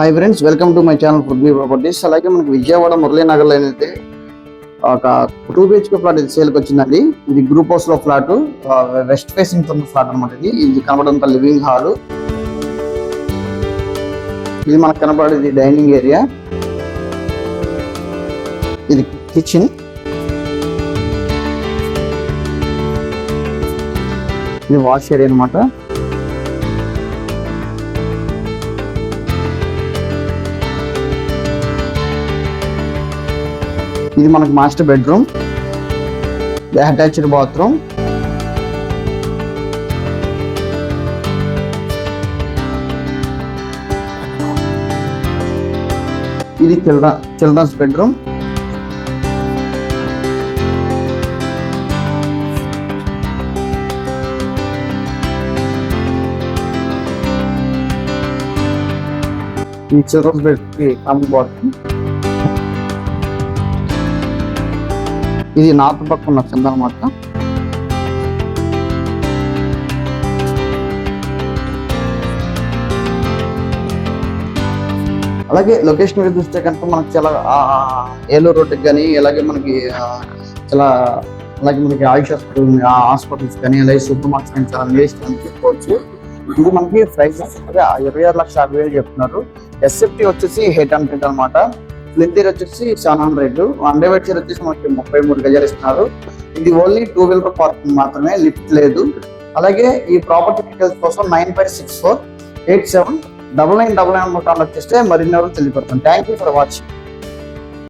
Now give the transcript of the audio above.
Hi friends welcome to my channel Prithvi properties అలాగే మనకి విజయవాడ మురళీనగర్లో అయితే ఒక టూ బిహెచ్కే ఫ్లాట్ ఇది సేల్కి వచ్చిందండి. ఇది గ్రూప్ హౌస్లో ఫ్లాట్ వెస్ట్ ఫేసింగ్ ఉన్న ఫ్లాట్ అనమాట ఇది. ఇది కనబడంత లివింగ్ హాల్ ఇది మనకు కనబడేది డైనింగ్ ఏరియా ఇది కిచెన్ ఇది వాష్ ఏరియా అనమాట ఇది మనకు మాస్టర్ బెడ్రూమ్. Attached bathroom. ఇది చిల్డ్రన్ చిల్డ్రన్స్ బెడ్రూమ్. ఈ చిల్డ్రన్స్ బెడ్కి బాత్రూమ్ ఇది నార్త్ పక్క ఉన్న కింద అనమాట అలాగే లొకేషన్ మీద చూస్తే కనుక మనకి చాలా ఏలూరు రోడ్డుకి కానీ అలాగే మనకి చాలా అలాగే మనకి ఆయుష్ హాస్పిటల్ హాస్పిటల్స్ కానీ అలాగే సూపర్ మార్కెట్స్ కానీ చాలా వేస్ట్ అని చెప్పుకోవచ్చు. ఇది మనకి ప్రైసెస్ ఇరవై ఆరు లక్షల యాభై వేలు చెప్తున్నారు. ఎస్ఎఫ్టీ వచ్చేసి ఎయిట్ హండ్రెడ్ అనమాట ఫ్లింతీర్ వచ్చేసి సెవెన్ హండ్రెడ్. వన్ డే వచ్చి వచ్చేసి మనకి ముప్పై మూడు గజాలు ఇస్తున్నారు. ఇది ఓన్లీ టూ వీలర్ పార్కింగ్ మాత్రమే లిఫ్ట్ లేదు. అలాగే ఈ ప్రాపర్టీ డీటెయిల్స్ కోసం nine five six four eight seven double nine double nine call వచ్చేస్తే మరిన్ని ఎవరు తెలియపడతాం థ్యాంక్ యూ ఫర్ వాచింగ్.